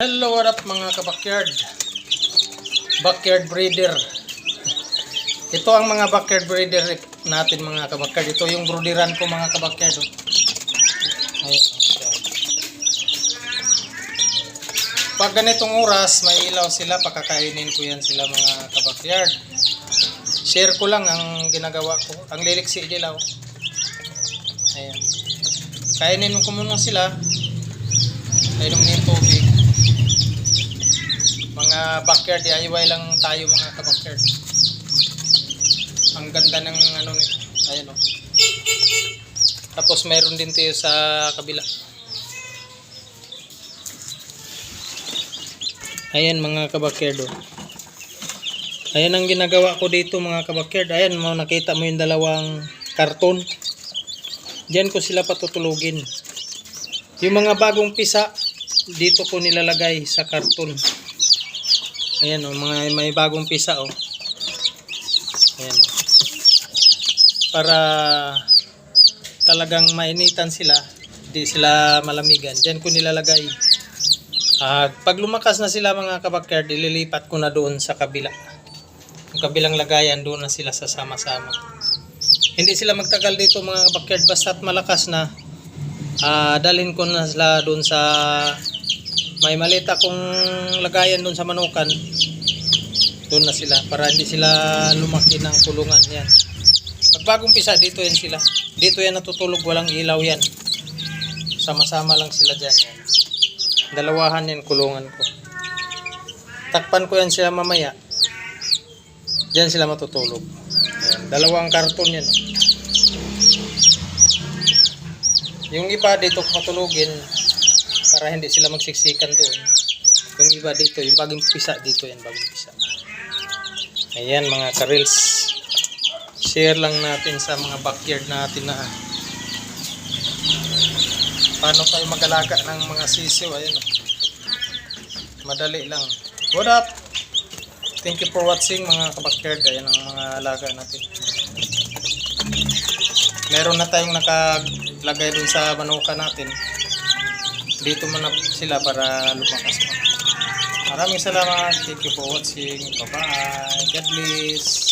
Hello, what up mga kabakyard? Backyard breeder. Ito ang mga backyard breeder natin mga kabakyard. Ito yung broodiran ko mga kabakyard. oh. Ayun. yan. Pag ganitong oras, may ilaw sila, pakakainin ko yan sila mga kabakyard. Share ko lang ang ginagawa ko. Ang liliksi dilaw. Ayan. Kainin ko muna sila. Kainom niyo yung tubig. Mga backyard DIY lang tayo mga kabakyard ang ganda ng ano nito ayun o tapos mayroon din tayo sa kabila. Ayan mga kabakyard o ayan ang ginagawa ko dito mga kabakyard ayan mo nakita mo yung dalawang karton. Diyan ko sila patutulugin yung mga bagong pisa dito ko nilalagay sa karton Ayan o, mga may bagong pisa o. Ayan o. Para talagang mainitan sila, di sila malamigan. Diyan ko nilalagay. At pag lumakas na sila mga kabakyard, ililipat ko na doon sa kabila. Yung kabilang lagayan, doon na sila sasama-sama. Hindi sila magtagal dito mga kabakyard, basta't malakas na. Ah, dalhin ko na sila doon sa may malita kong lagayan doon sa manukan. Doon na sila para hindi sila lumaki ng kulungan yan. Pag bagong pisa dito yan sila. Dito yan natutulog walang ilaw yan. Sama-sama lang sila dyan yan. dalawahan yan kulungan ko. Takpan ko yan sila mamaya. Dyan sila matutulog. Ayan. dalawang karton yan yung iba dito ko patulugin para hindi sila magsiksikan doon. Yung iba dito, yung bagong pisa dito yan, bagong pisa. Ayan mga karils. Share lang natin sa mga backyard natin na paano tayo mag-alaga ng mga sisiw. Ayan. Madali lang. What up? Thank you for watching mga kabakyard. Ayan ang mga alaga natin. Meron na tayong nakalagay dun sa manuka natin dito man na sila para lumakas pa. Maraming salamat. Thank you for watching. Bye-bye. God bless.